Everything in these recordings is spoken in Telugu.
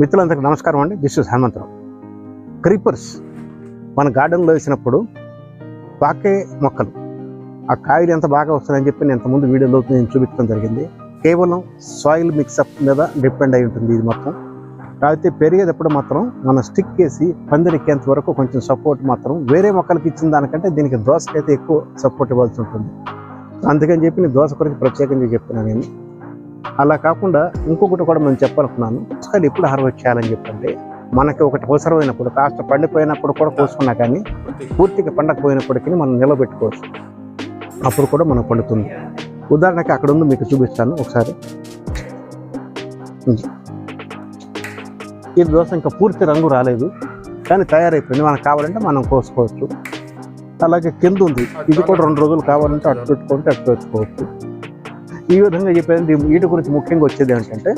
మిత్రులందరికీ నమస్కారం అండి. This is Hanumantharao. క్రీపర్స్ మన గార్డెన్లో వేసినప్పుడు పాకే మొక్కలు. ఆ కాయలు ఎంత బాగా వస్తుందని చెప్పి నేను ఇంతకుముందు వీడియోలో నేను చూపించడం జరిగింది. కేవలం సాయిల్ మిక్సప్ మీద డిపెండ్ అయి ఉంటుంది ఇది మొత్తం. కాకపోతే పెరిగేటప్పుడు మాత్రం మన స్టిక్ వేసి పందిరికేంత వరకు కొంచెం సపోర్ట్ మాత్రం వేరే మొక్కలకి ఇచ్చిన దానికంటే దీనికి దోసకైతే ఎక్కువ సపోర్ట్ ఇవ్వాల్సి ఉంటుంది. అందుకని చెప్పి నేను దోస గురించి ప్రత్యేకంగా చెప్తున్నాను నేను. అలా కాకుండా ఇంకొకటి కూడా మేము చెప్పాలనుకున్నాను. పుస్తకాలు ఎప్పుడు హార్వెస్ట్ చేయాలని చెప్పండి మనకి ఒకటి అవసరమైనప్పుడు కాస్త పండిపోయినప్పుడు కూడా కోసుకున్నా కానీ పూర్తిగా పండకపోయినప్పటికీ మనం నిలబెట్టుకోవచ్చు. అప్పుడు కూడా మనం పండుతుంది. ఉదాహరణకి అక్కడ ఉంది మీకు చూపిస్తాను ఒకసారి. ఈ దోశ ఇంకా పూర్తి రంగు రాలేదు కానీ తయారైపోయింది. మనకు కావాలంటే మనం కోసుకోవచ్చు. అలాగే కింద ఉంది. ఇది కూడా రెండు రోజులు కావాలంటే అటు పెట్టుకుంటే అటు పెట్టుకోవచ్చు. ఈ విధంగా చెప్పేది వీటి గురించి ముఖ్యంగా వచ్చేది ఏంటంటే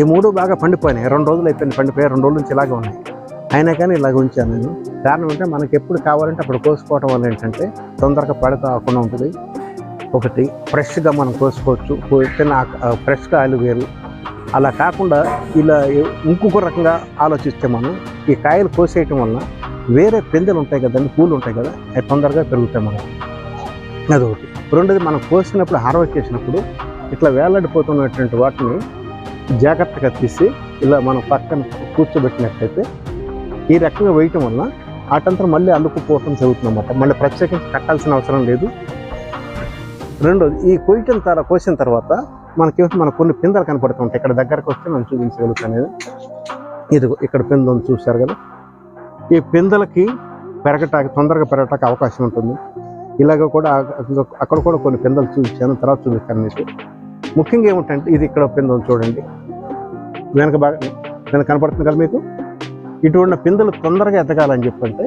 ఈ మూడు బాగా పండిపోయినాయి. రెండు రోజులు అయిపోయింది పండిపోయాయి రెండు రోజుల నుంచి ఇలాగే ఉన్నాయి. అయినా కానీ ఇలాగ ఉంచాను నేను. కారణం అంటే మనకి ఎప్పుడు కావాలంటే అప్పుడు కోసుకోవటం వల్ల ఏంటంటే తొందరగా పడకుండా ఉంటుంది. ఒకటి ఫ్రెష్గా మనం కోసుకోవచ్చు. కోసిన ఫ్రెష్గా ఆయిల్ వేరు అలా కాకుండా ఇలా ఇంకొక రకంగా ఆలోచిస్తే మనం ఈ కాయలు కోసేయటం వల్ల వేరే పెందెలు ఉంటాయి కదండి పూలు ఉంటాయి కదా అవి తొందరగా పెరుగుతాయి మనం అది ఒకటి రెండోది మనం కోసినప్పుడు హార్వెస్ట్ చేసినప్పుడు ఇట్లా వేలాడిపోతున్నటువంటి వాటిని జాగ్రత్తగా తీసి ఇలా మనం పక్కన కూర్చోబెట్టినట్లయితే ఈ రకంగా వేయటం వల్ల ఆటంతా మళ్ళీ అల్లుకుపోవటం జరుగుతుందన్నమాట. మళ్ళీ ప్రత్యేకించి కట్టాల్సిన అవసరం లేదు. రెండోది ఈ కొయ్యటం తర్వాత కోసిన తర్వాత మనకి మన కొన్ని పిందలు కనపడుతుంటాయి ఇక్కడ దగ్గరకు వస్తే మనం చూపించగలుగుతాం అనేది. ఇది ఇక్కడ పింద చూశారు కదా. ఈ పిందలకి పెరగటానికి తొందరగా పెరగటానికి అవకాశం ఉంటుంది. ఇలాగ కూడా అక్కడ కూడా కొన్ని పిందలు చూపించాను తర్వాత చూపిస్తాను మీకు. ముఖ్యంగా ఏమిటంటే ఇది ఇక్కడ పిందం చూడండి. వెనక బాగా వెనక కనపడుతుంది కదా మీకు? ఇటువంటి పిందలు తొందరగా ఎదగాలని చెప్పంటే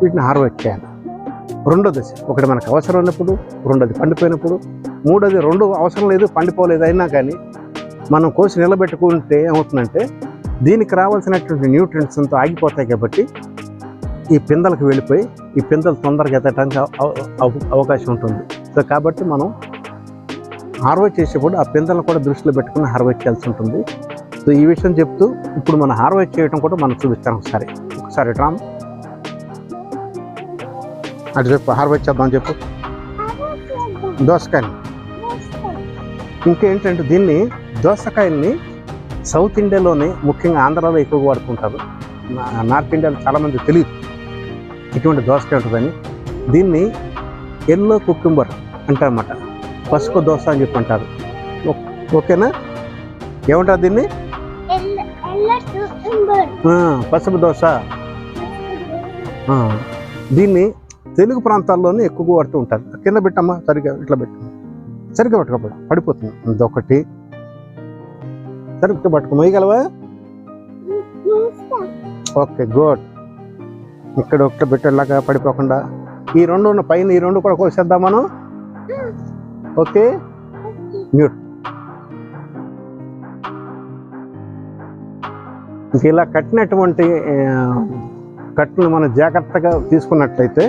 వీటిని హార్వెస్ట్ చేయాలి రెండో దశ ఒకటి మనకు అవసరం ఉన్నప్పుడు రెండోది పండిపోయినప్పుడు మూడోది రెండు అవసరం లేదు పండిపోలేదు అయినా కానీ మనం కోసి నిలబెట్టుకుంటే ఏమవుతుందంటే దీనికి రావాల్సినటువంటి న్యూట్రియంట్స్ అంతా ఆగిపోతాయి కాబట్టి ఈ పిందలకు వెళ్ళిపోయి ఈ పిందలు తొందరగా ఎత్తడానికి అవకాశం ఉంటుంది. సో కాబట్టి మనం హార్వెస్ట్ చేసేప్పుడు ఆ పిందలను కూడా దృష్టిలో పెట్టుకుని హార్వెస్ట్ చేయాల్సి ఉంటుంది. సో ఈ విషయం చెప్తూ ఇప్పుడు మనం హార్వెస్ట్ చేయడం కూడా మనం చూపిస్తాం ఒకసారి. ఒకసారి రామ్ అటు చెప్పు హార్వెస్ట్ చేద్దాం చెప్పు. దోసకాయని ఇంకేంటంటే దీన్ని దోసకాయల్ని సౌత్ ఇండియాలోనే ముఖ్యంగా ఆంధ్రాలో ఎక్కువగా వాడుతుంటారు నా- నార్త్ ఇండియాలో చాలామంది తెలియదు. ఇటువంటి దోసకాయ ఉంటుందని. దీన్ని ఎల్లో కుక్కుంబర్ అంటారన్నమాట. పసుపు దోశ అని చెప్పి అంటారు. ఓకేనా? ఏమంటారు దీన్ని? పసుపు దోశ దీన్ని తెలుగు ప్రాంతాల్లోనే ఎక్కువగా వాడుతూ ఉంటారు. కింద పెట్టమ్మా సరిగ్గా ఇట్లా పెట్టు. సరిగ్గా పట్టుకోపడు పడిపోతుంది. ఇదొకటి సరిగ్గా పట్టుకో మొయ్యగలవా ఓకే గుడ్. ఇక్కడ ఒకటి పెట్టేలాగా పడిపోకుండా ఈ రెండు ఉన్న పైన ఈ రెండు కూడా కోసేద్దాం మనం? ఓకే? మ్యూట్ ఇలా కట్టినటువంటి కట్టును మనం జాగ్రత్తగా తీసుకున్నట్లయితే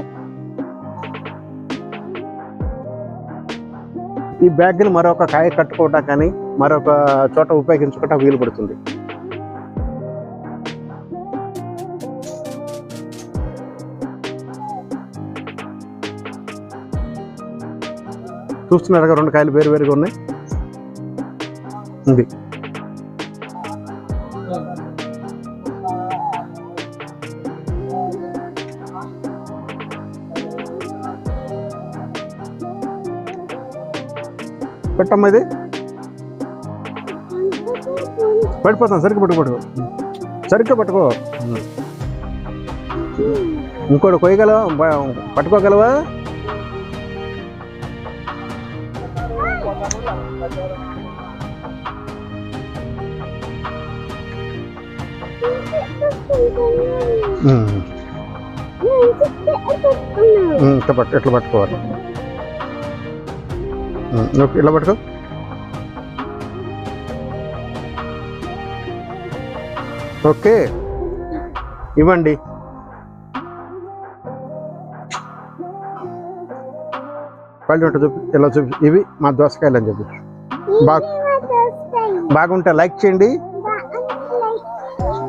ఈ బ్యాగ్ని మరొక కాయ కట్టుకోవటం కానీ మరొక చోట ఉపయోగించుకోవటం వీలు పడుతుంది. చూస్తున్నారుగా రెండు కాయలు వేరు వేరుగా ఉన్నాయి. ఉంది. పెట్టమ్మా ఇది. పడిపోతాం సరిగ్గా పట్టుకో పట్టుకో సరిగ్గా పట్టుకో. ఇంకోటి కొయ్యగలవా? పట్టుకోగలవా? ఇట్లా పట్టు ఇట్లా పట్టుకోవాలి? ఉమ్, నువ్వు ఇట్లా పట్టుకో. ఓకే. ఇవ్వండి. పళ్ళు ఉంటే చూపి ఇలా చూపి ఇవి మా దోసకాయలు అని చెప్పి. బాగా బాగుంటే లైక్ చేయండి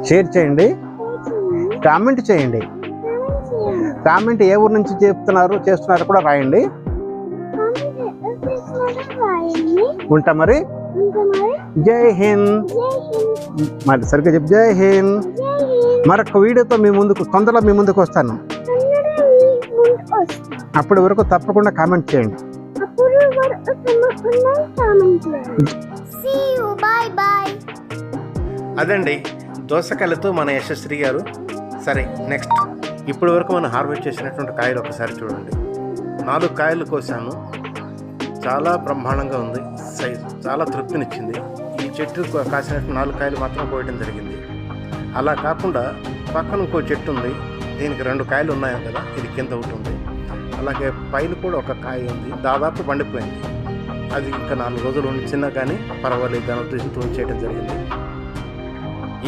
షేర్ చేయండి కామెంట్ చేయండి. కామెంట్ ఏ ఊరు నుంచి చెప్తున్నారు చేస్తున్నారు కూడా రాయండి. ఉంటా మరి? జై హింద్. మరి సరిగ్గా చెప్పు జై హింద్. మరొక వీడియోతో మీ ముందుకు తొందరలో మీ ముందుకు వస్తాను. అప్పటి వరకు తప్పకుండా కామెంట్ చేయండి. అదండి దోసకాయలతో మన యశస్శ్రీ గారు. సరే నెక్స్ట్ ఇప్పటి వరకు మనం హార్వెస్ట్ చేసినటువంటి కాయలు ఒకసారి చూడండి. నాలుగు కాయలు కోసాము. చాలా బ్రహ్మాండంగా ఉంది. సైజ్ చాలా తృప్తినిచ్చింది. ఈ చెట్టు కాసినట్టు నాలుగు కాయలు మాత్రం కోయడం జరిగింది. అలా కాకుండా పక్కన ఇంకో చెట్టు ఉంది. దీనికి రెండు కాయలు ఉన్నాయి కదా ఇది కింద ఒకటి ఉంది. అలాగే పైన కూడా ఒక కాయ ఉంది. దాదాపు పండిపోయింది. అది ఇంకా నాలుగు రోజులు ఉంచినా కానీ పర్వాలేదు. దాని ఉద్దేశంతో చేయడం జరిగింది.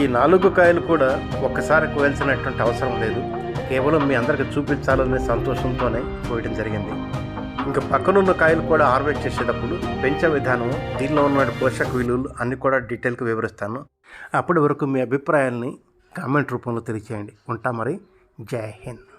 ఈ నాలుగు కాయలు కూడా ఒక్కసారి కోయాల్సినటువంటి అవసరం లేదు. కేవలం మీ అందరికి చూపించాలనే సంతోషంతోనే కోయడం జరిగింది. ఇంకా పక్కనున్న కాయలు కూడా హార్వెస్ట్ చేసేటప్పుడు పెంచే విధానం దీనిలో ఉన్న పోషక విలువలు అన్నీ కూడా డీటెయిల్గా వివరిస్తాను. అప్పటి వరకు మీ అభిప్రాయాల్ని కామెంట్ రూపంలో తెలియచేయండి. ఉంటా మరి. జై హింద్.